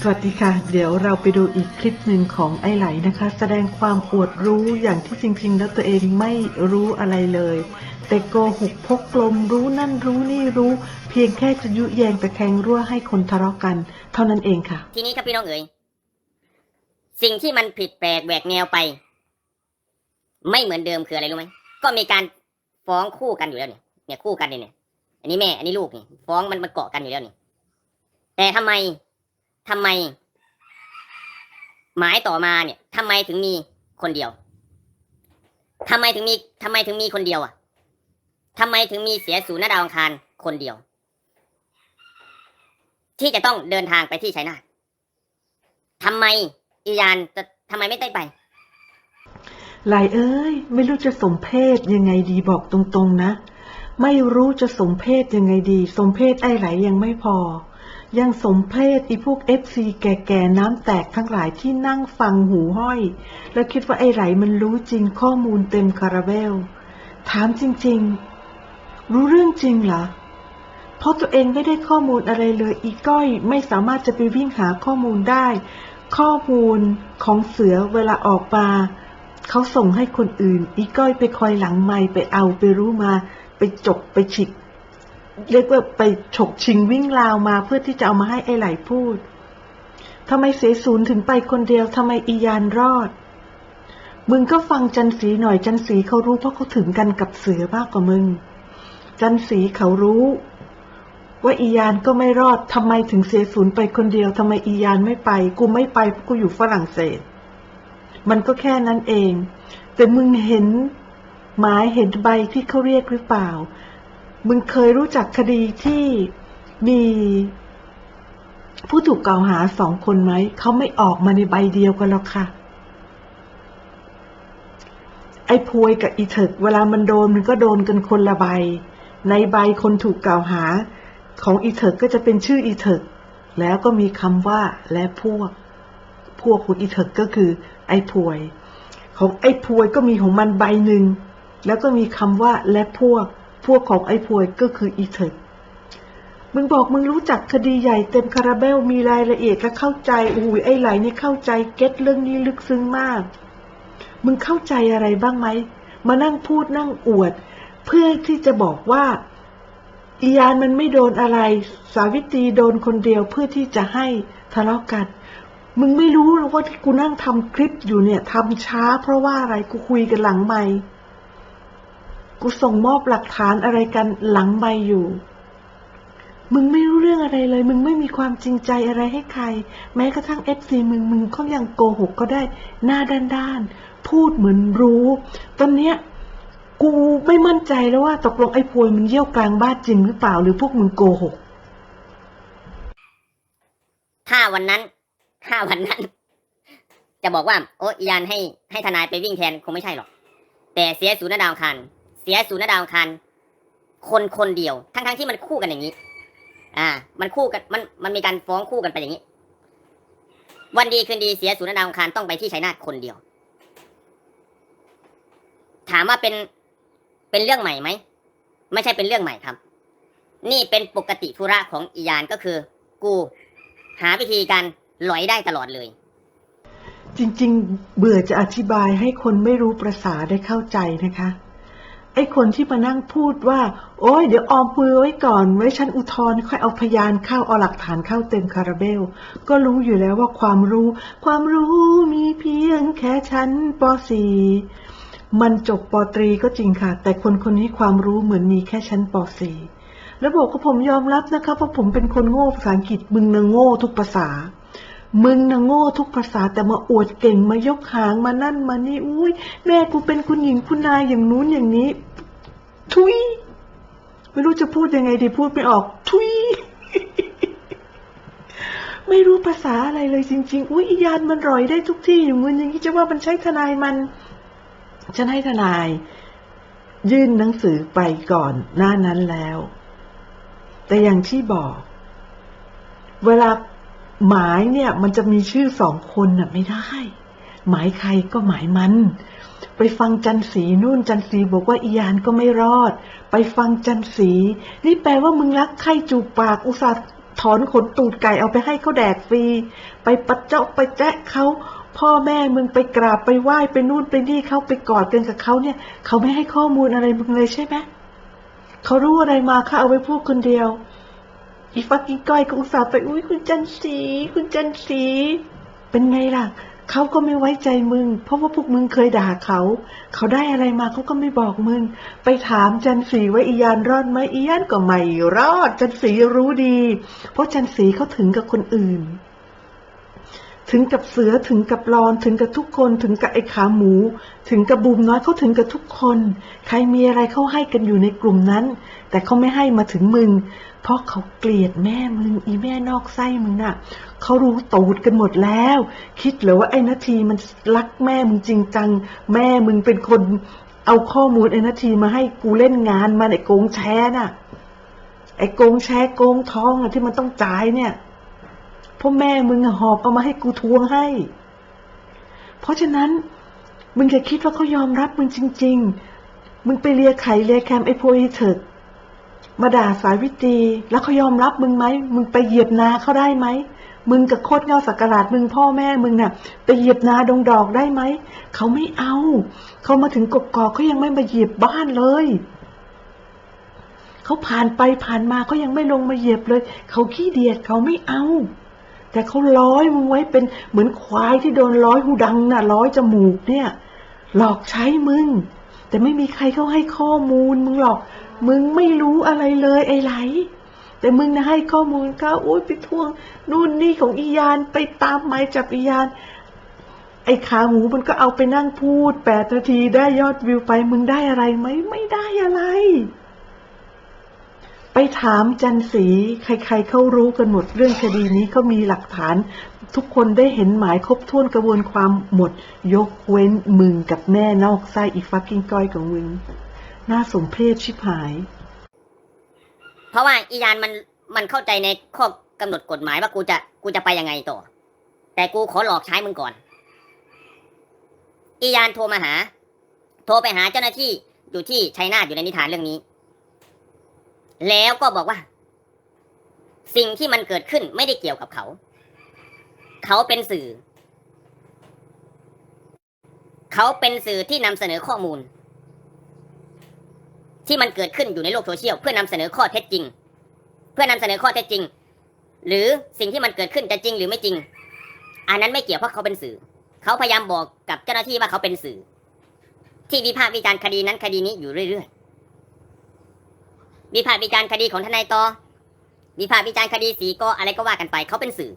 สวัสดีค่ะ เดี๋ยวเราไปดูอีกคลิปหนึ่งของไอ้ไหลนะคะ แสดงความอวดรู้อย่างที่จริง ๆ แล้วตัวเองไม่รู้อะไรเลย แต่โกหกพกลมรู้นั่นรู้นี่รู้ เพียงแค่จะยุแยงตะแคงรั่วให้คนทะเลาะกัน เท่านั้นเองค่ะ ทีนี้ครับพี่น้องเอ๋ยสิ่งที่มันผิดแปลกแหวกแนวไป ไม่เหมือนเดิมคืออะไรรู้ไหมก็มีการฟ้องคู่กันอยู่แล้วเนี่ยเนี่ยคู่กันเนี่ยเนี่ยอันนี้แม่อันนี้ลูกนี่ฟ้องมันมันเกาะกันอยู่แล้วนี่แต่ทำไม ทำไม หมายต่อมาเนี่ยทำไมถึงมีคนเดียวทำไมถึงมีทำไมถึงมีคนเดียวอะทำไมถึงมีเสียสูนย์หน้าดาวอังคารคนเดียว ที่จะต้องเดินทางไปที่ชัยนาททำไมอียานจะทำไมไม่ได้ไปไหลเอ้ย ไม่รู้จะสมเพศยังไงดีบอกตรงๆนะ ไม่รู้จะสมเพศยังไงดี สมเพศไอ้ไหลยังไม่พอ ยังสมเพศอีพวกเอฟซีแก่ๆน้ำแตกทั้งหลายที่นั่งฟังหูห้อย แล้วคิดว่าไอ้ไหลมันรู้จริงข้อมูลเต็มคาราเบล ถามจริงๆ รู้เรื่องจริงเหรอ เพราะตัวเองไม่ได้ข้อมูลอะไรเลยอีก้อยไม่สามารถจะไปวิ่งหาข้อมูลได้ ข้อมูลของเสือเวลาออกมาเขาส่งให้คนอื่น อีก้อยไปคอยหลังไม่ไปเอาไปรู้มา ไปจกไปฉิก เรียกว่าไปฉกชิงวิ่งราวมาเพื่อที่จะเอามาให้ไอ้ไหลพูดทำไมเสศูนย์ถึงไปคนเดียวทำไมอียานรอด มึงก็ฟังจันสีหน่อยจันสีเขารู้เพราะเขาถึงกันกับเสือมากกว่ามึง จันสีเขารู้ ว่าอียานก็ไม่รอดทำไมถึงเสียศูนย์ไปคนเดียวทำไมอียานไม่ไป กูไม่ไปเพราะกูอยู่ฝรั่งเศส มันก็แค่นั้นเอง แต่มึงเห็นหมายเห็นใบที่เขาเรียกหรือเปล่า มึงเคยรู้จักคดีที่มีผู้ถูกกล่าวหาสองคนไหม เขาไม่ออกมาในใบเดียวกันหรอกค่ะ ไอ้พวยกับอีเถิกเวลามันโดนมันก็โดนกันคนละใบ ในใบคนถูกกล่าวหา ของอีเถิกก็จะเป็นชื่ออีเถิกแล้วก็มีคำว่าและพวก พวกของอีเถิกก็คือ ไอ้พวย ของไอ้พวยก็มีของมันใบหนึ่ง แล้วก็มีคำว่าและพวก พวกของไอ้พวยก็คืออีเถิกมึงบอกมึงรู้จักคดีใหญ่เต็มคาราเบลมีรายละเอียดและเข้าใจอุ้ยไอ้ไหลนี่เข้าใจเก็ตเรื่องนี้ลึกซึ้งมาก มึงเข้าใจอะไรบ้างไหม มานั่งพูดนั่งอวด เพื่อที่จะบอกว่าอียานมันไม่โดนอะไร สาวิตรีโดนคนเดียวเพื่อที่จะให้ทะเลาะกัน มึงไม่รู้หรอกว่าที่กูนั่งทำคลิปอยู่เนี่ยทำช้าเพราะว่าอะไรกูคุยกันหลังไม่ กูส่งมอบหลักฐานอะไรกันหลังไม่อยู่ มึงไม่รู้เรื่องอะไรเลย มึงไม่มีความจริงใจอะไรให้ใคร แม้กระทั่งเอฟซีมึง มึงก็ยังโกหกก็ได้ หน้าด้านๆ พูดเหมือนรู้ ตอนเนี้ยกูไม่มั่นใจแล้วว่าตกลงไอ้พวยมันเยี่ยวกลางบ้านจริงหรือเปล่า หรือพวกมึงโกหก ถ้าวันนั้น ถ้าวันนั้น จะบอกว่า โอ้อียานให้ให้ทนายไปวิ่งแทนคงไม่ใช่หรอก แต่เสียศูนย์หน้าดาวคัน เสียศูนย์ดาวังคันคนคนเดียว ทั้งทั้งๆที่มันคู่กันอย่างนี้ อ่า มันคู่กันมันมันมีการฟ้องคู่กันไปอย่างนี้ วันดีคืนดีเสียศูนย์ดาวังคันต้องไปที่ชัยนาทคนเดียว ถามว่าเป็นเป็นเรื่องใหม่ไหมไม่ใช่เป็นเรื่องใหม่ครับ นี่เป็นปกติธุระของอียานก็คือ กู หาวิธีการหลอยได้ตลอดเลย จริง ๆ เบื่อจะอธิบายให้คนไม่รู้ประษาได้เข้าใจนะคะ ไอ้คนที่มานั่งพูดว่า โอ้ยเดี๋ยวออมมือไว้ก่อนไว้ฉันอุทธรณ์ค่อยเอาพยานเข้าเอาหลักฐานเข้าเต็มคาราเบล ก็รู้อยู่แล้วว่าความรู้ ความรู้มีเพียงแค่ชั้นป .4 มันจบปตรีก็จริงค่ะ แต่คนคนนี้ความรู้เหมือนมีแค่ชั้นป .4 แล้วบอกว่าผมยอมรับนะคะว่าผมเป็นคนโง่ภาษาอังกฤษมึงนะโง่ทุกภาษา มึงนะโง่ทุกภาษาแต่มาอวดเก่งมายกหางมานั่นมานี่อุ้ยแม่กูเป็นคุณหญิงคุณนายอย่างนู้นอย่างนี้ ทุยไม่รู้จะพูดยังไงดีพูดไม่ออก ทุยไม่รู้ภาษาอะไรเลยจริง ๆ อุ้ยยานมันร่อยได้ทุกที่อย่างมึงอย่างนี้จะว่ามันใช้ทนายมันฉันให้ทนาย ยื่นหนังสือไปก่อนหน้านั้นแล้ว แต่อย่างที่บอก เวลา หมายเนี่ยมันจะมีชื่อสองคนน่ะไม่ได้ หมายใครก็หมายมัน ไปฟังจันสีนู่นจันสีบอกว่าอียานก็ไม่รอด ไปฟังจันสีนี่แปลว่ามึงรักใครจูบปากอุตส่าห์ถอนขนตูดไก่เอาไปให้เขาแดกฟรี ไปประเจาะไปแจ๊ะเขาพ่อแม่มึงไปกราบไปไหว้ไปนู่นไปนี่เขาไปกอดกันกับเขาเนี่ยเขาไม่ให้ข้อมูลอะไรมึงเลยใช่ไหมเขารู้อะไรมาเขาเอาไว้พูดคนเดียว อีฟักกี้ก้อยก็อุตส่าห์ไปอุ้ยคุณจันสี คุณจันสี เป็นไงล่ะ เขาก็ไม่ไว้ใจมึง เพราะว่าพวกมึงเคยด่าเขา เขาได้อะไรมาเขาก็ไม่บอกมึง ไปถามจันสีว่าอียานรอดไหมอียานก็ไม่รอด จันสีรู้ดี เพราะจันสีเขาถึงกับคนอื่น ถึงกับเสือถึงกับรอนถึงกับทุกคน ถึงกับไอ้ขาหมู ถึงกับบูมน้อยเขาถึงกับทุกคน ใครมีอะไรเขาให้กันอยู่ในกลุ่มนั้น แต่เขาไม่ให้มาถึงมึง เพราะเขาเกลียดแม่มึง อีแม่นอกไส้มึงน่ะเขารู้ตูดกันหมดแล้ว คิดเหรอว่าไอ้นาทีมันรักแม่มึงจริงจัง แม่มึงเป็นคนเอาข้อมูลไอ้นาทีมาให้กูเล่นงานมาไอ้โกงแชร์น่ะไอ้โกงแชร์โกงทองอะที่มันต้องจ่ายเนี่ย พราะแม่มึงอะหอบเอามาให้กูทวงให้ เพราะฉะนั้น มึงอย่าคิดว่าเขายอมรับมึงจริง ๆ มึงไปเลียไข่เลียแคมไอ้พวกนี้เถิดมาด่าสายวิตีแล้วเขายอมรับมึงไหม มึงไปเหยียบนาเขาได้ไหม มึงกับโคตรเงาสักการาดมึงพ่อแม่มึงน่ะ ไปเหยียบนาดงดอกได้ไหม เขาไม่เอา เขามาถึงกกอกเขายังไม่มาเหยียบบ้านเลย เขาผ่านไปผ่านมาเขายังไม่ลงมาเหยียบเลย เขาขี้เดียดเขาไม่เอา แต่เขาร้อยมึงไว้เป็นเหมือนควายที่โดนร้อยหูดังน่ะ ร้อยจมูกเนี่ย หลอกใช้มึง แต่ไม่มีใครเขาให้ข้อมูลมึงหรอก มึงไม่รู้อะไรเลยไอ้ไหล แต่มึงนะให้ข้อมูลเขาโอ้ยไปทวง นู่นนี่ของอียานไปตามหมายจับอียาน ไอ้ขาหมูมันก็เอาไปนั่งพูดแปดนาทีได้ยอดวิวไปมึงได้อะไรไหมไม่ได้อะไร ไปถามจันสีใครๆเขารู้กันหมดเรื่องคดีนี้เขามีหลักฐาน ทุกคนได้เห็นหมายครบถ้วนกระบวนความหมด ยกเว้นมึงกับแม่นอกไส้อีฟักกิ้งก้อยของมึงน่าสมเพชชิบหาย เพราะว่าอียานมันมันเข้าใจในข้อกำหนดกฎหมายว่ากูจะกูจะไปยังไงต่อ แต่กูขอหลอกใช้มึงก่อน อียานโทรมาหา โทรไปหาเจ้าหน้าที่อยู่ที่ชัยนาทอยู่ในนิทานเรื่องนี้ แล้วก็บอกว่า สิ่งที่มันเกิดขึ้นไม่ได้เกี่ยวกับเขา เขาเป็นสื่อ เขาเป็นสื่อที่นำเสนอข้อมูล ที่มันเกิดขึ้นอยู่ในโลกโซเชียล เพื่อนำเสนอข้อเท็จจริง เพื่อนำเสนอข้อเท็จจริง หรือสิ่งที่มันเกิดขึ้นจะจริงหรือไม่จริง อันนั้นไม่เกี่ยวเพราะเขาเป็นสื่อ เขาพยายามบอกกับเจ้าหน้าที่ว่าเขาเป็นสื่อ ที่วิพากษ์วิจารณ์คดีนั้นคดีนี้อยู่เรื่อย วิพากษ์วิจารณ์คดีของทนายตอวิพากษ์วิจารณ์คดีสีกออะไรก็ว่ากันไป เขาเป็นสื่อ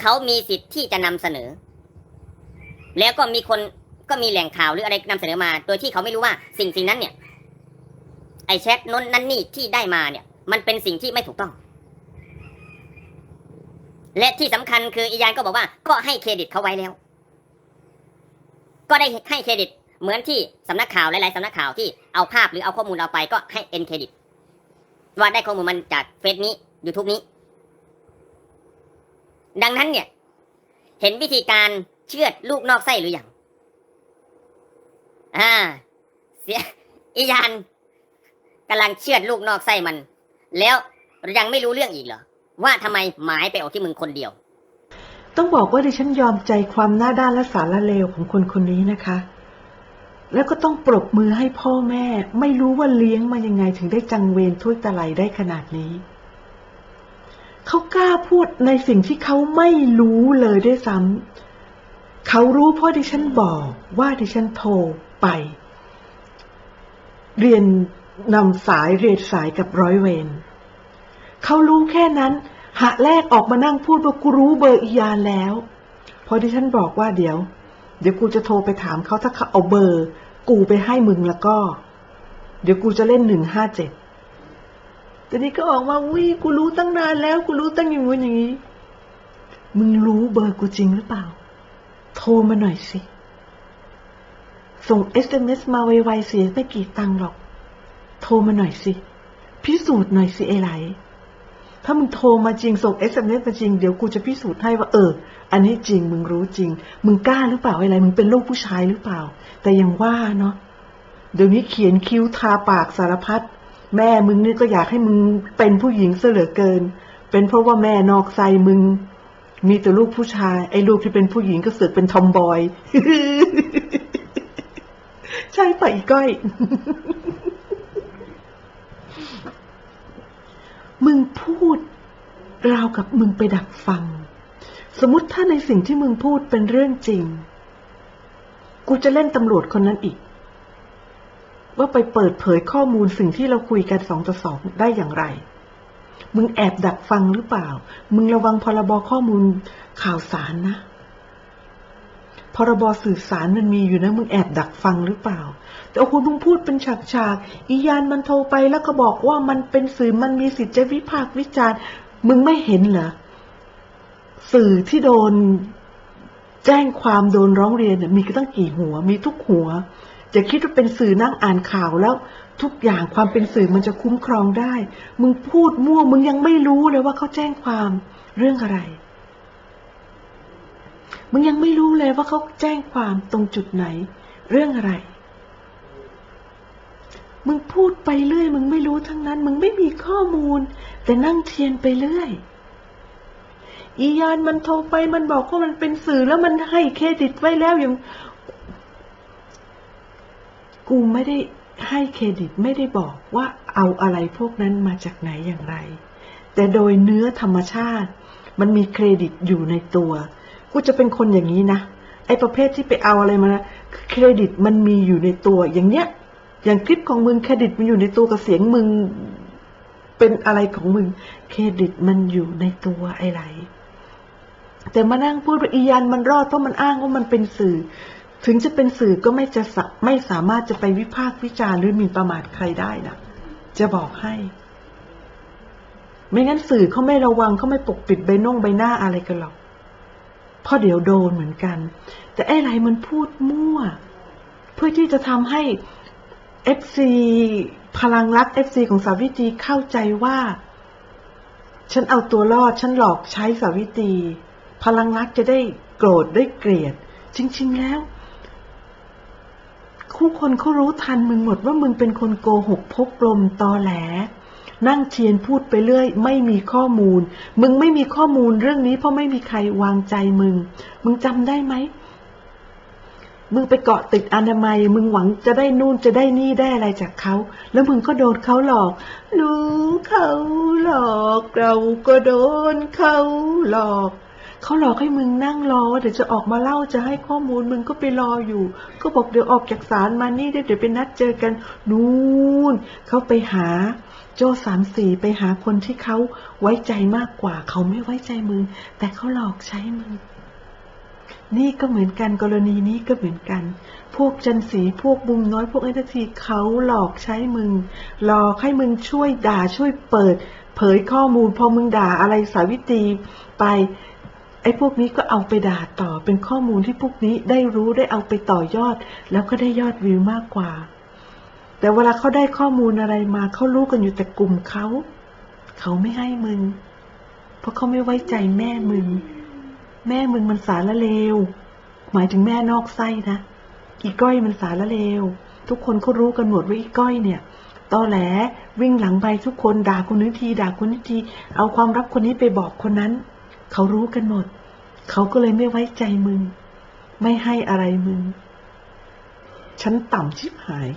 เขามีสิทธิ์ที่จะนำเสนอ แล้วก็มีคนก็มีแหล่งข่าวหรืออะไรนำเสนอมา โดยที่เขาไม่รู้ว่าสิ่งสิ่งนั้นเนี่ย ไอแชทน้นนั่นนี่ที่ได้มาเนี่ย มันเป็นสิ่งที่ไม่ถูกต้อง และที่สำคัญคืออียานก็บอกว่า ก็ให้เครดิตเขาไว้แล้ว ก็ได้ให้เครดิตเหมือนที่สำนักข่าวหลายๆสำนักข่าวที่เอาภาพหรือเอาข้อมูลเราไปก็ให้เอ็นเครดิต ว่าได้ข้อมูลมันจากเฟซนี้ยูทูบนี้ ดังนั้นเนี่ย เห็นวิธีการเชือดลูกนอกไส้หรือยังอ่า เสียอียานกำลังเชือดลูกนอกไส้มัน แล้วยังไม่รู้เรื่องอีกเหรอ ว่าทำไมหมายไปออกที่มึงคนเดียว ต้องบอกว่าดิฉันยอมใจความหน้าด้านและสารเลวของคนคนนี้นะคะ แล้วก็ต้องปรบมือให้พ่อแม่ ไม่รู้ว่าเลี้ยงมายังไงถึงได้จังเวรถ้วยตะไลได้ขนาดนี้ เขากล้าพูดในสิ่งที่เขาไม่รู้เลยด้วยซ้ำเขารู้เพราะดิฉันบอกว่าดิฉันโทรไป เรียนนำสายเรียนสายกับร้อยเวรเขารู้แค่นั้น หะแรกออกมานั่งพูดว่ากูรู้เบอร์อียานแล้ว พอที่ฉันบอกว่าเดี๋ยว เดี๋ยวกูจะโทรไปถามเขาถ้าเขาเอาเบอร์ กูไปให้มึงแล้วก็ เดี๋ยวกูจะเล่นหนึ่งห้าเจ็ดแต่นี่ก็ออกมาวิกูรู้ตั้งนานแล้ว กูรู้ตั้งอย่างงู้นอย่างนี้ มึงรู้เบอร์กูจริงหรือเปล่า โทรมาหน่อยสิ ส่ง SMS มเอสมาไวๆเสียไม่กี่ตังค์หรอก โทรมาหน่อยสิ พิสูจน์หน่อยสิไอ้ไหล ถ้ามึงโทรมาจริงส่ง SMS มาจริงเดี๋ยวกูจะพิสูจน์ให้ว่าเออ อันนี้จริงมึงรู้จริง มึงกล้าหรือเปล่าอ้ไหลมึงเป็นลูกผู้ชายหรือเปล่า แต่ยังว่าเนาะเดี๋ยวนี้เขียนคิ้วทาปากสารพัดแม่มึงนี่ก็อยากให้มึงเป็นผู้หญิงเสเหลือเกิน เป็นเพราะว่าแม่นอกใจมึง มีแต่ลูกผู้ชาย ไอ้ลูกที่เป็นผู้หญิงก็เสือกเป็นทอมบอย ใช่ปะอีก้อย มึงพูด ราวกับมึงไปดักฟัง สมมติถ้าในสิ่งที่มึงพูดเป็นเรื่องจริง กูจะเล่นตำรวจคนนั้นอีก ว่าไปเปิดเผยข้อมูลสิ่งที่เราคุยกันสองต่อสองได้อย่างไร มึงแอบดักฟังหรือเปล่า มึงระวังพรบข้อมูลข่าวสารนะ รบสื่อสารมันมีอยู่นะมึงแอบดักฟังหรือเปล่า แต่โอ้โหมึงพูดเป็นฉากๆอียานมันโทรไปแล้วก็บอกว่ามันเป็นสื่อมันมีสิทธิ์จะวิพากษ์วิจารณ์ มึงไม่เห็นเหรอสื่อที่โดนแจ้งความโดนร้องเรียนมีกันตั้งกี่หัว มีทุกหัว จะคิดว่าเป็นสื่อนั่งอ่านข่าวแล้ว ทุกอย่างความเป็นสื่อมันจะคุ้มครองได้ มึงพูดมั่วมึงยังไม่รู้เลยว่าเขาแจ้งความเรื่องอะไร มึงยังไม่รู้เลยว่าเขาแจ้งความตรงจุดไหน เรื่องอะไร มึงพูดไปเรื่อย มึงไม่รู้ทั้งนั้น มึงไม่มีข้อมูล แต่นั่งเทียนไปเรื่อยอียานมันโทรไปมันบอกว่ามันเป็นสื่อแล้วมันให้เครดิตไว้แล้วอย่าง กูไม่ได้ให้เครดิตไม่ได้บอกว่าเอาอะไรพวกนั้นมาจากไหนอย่างไร แต่โดยเนื้อธรรมชาติ มันมีเครดิตอยู่ในตัว กูจะเป็นคนอย่างนี้นะไอ้ประเภทที่ไปเอาอะไรมานะเครดิตมันมีอยู่ในตัวอย่างเนี้ย อย่างคลิปของมึงเครดิตมันอยู่ในตัวกับเสียงมึงเป็นอะไรของมึง เครดิตมันอยู่ในตัวไอ้ไรแต่มานั่งพูดว่าอียันมันรอดเพราะมันอ้างว่ามันเป็นสื่อ ถึงจะเป็นสื่อก็ไม่จะสไม่สามารถจะไปวิพากษ์วิจารณ์หรือหมิ่นประมาทใครได้นะจะบอกให้ ไม่งั้นสื่อเขาไม่ระวังเขาไม่ปกปิดใบน่งใบหน้าอะไรกันหรอก เพราะเดี๋ยวโดนเหมือนกัน แต่ไอ้ไรมันพูดมั่ว เพื่อที่จะทำให้เอฟซีพลังรักเอฟซีของสาวิตรีเข้าใจว่า ฉันเอาตัวรอด ฉันหลอกใช้สาวิตรีพลังรักจะได้โกรธได้เกลียด จริง ๆ แล้ว คู่คนเขารู้ทันมึงหมดว่ามึงเป็นคนโกหกพกลมตอแหล นั่งเทียนพูดไปเรื่อย ไม่มีข้อมูล มึงไม่มีข้อมูลเรื่องนี้เพราะไม่มีใครวางใจมึง มึงจำได้ไหมมึงไปเกาะติดอนามัย มึงหวังจะได้นู่นจะได้นี่ได้อะไรจากเขา แล้วมึงก็โดนเขาหลอกรู้เขาหลอก เราก็โดนเขาหลอก เขาหลอกให้มึงนั่งรอว่าเดี๋ยวจะออกมาเล่าจะให้ข้อมูลมึงก็ไปรออยู่ ก็บอกเดี๋ยวออกจากศาลมานี่เดี๋ยวไปนัดเจอกัน นู่นเขาไปหา โจสามสี่ไปหาคนที่เขาไว้ใจมากกว่า เขาไม่ไว้ใจมึง แต่เขาหลอกใช้มึง นี่ก็เหมือนกันกรณีนี้ก็เหมือนกัน พวกจันสีพวกบุมน้อยพวกไอ้ทีเขาหลอกใช้มึง หลอกให้มึงช่วยด่าช่วยเปิด เผยข้อมูลพอมึงด่าอะไรสาวิตรีไปไอ้พวกนี้ก็เอาไปด่าต่อเป็นข้อมูลที่พวกนี้ได้รู้ได้เอาไปต่อยอด แล้วก็ได้ยอดวิวมากกว่า แต่เวลาเขาได้ข้อมูลอะไรมาเขารู้กันอยู่แต่กลุ่มเขา เขาไม่ให้มึง เพราะเขาไม่ไว้ใจแม่มึง แม่มึงมันสารละเลว หมายถึงแม่นอกไส้นะ อีก้อยมันสารละเลว ทุกคนเขารู้กันหมดว่าอีก้อยเนี่ยตอแหลวิ่งหลังไปทุกคนด่าคนนี้ทีด่าคนนี้ที เอาความลับคนนี้ไปบอกคนนั้น เขารู้กันหมด เขาก็เลยไม่ไว้ใจมึง ไม่ให้อะไรมึง ฉันต่ำชิบหาย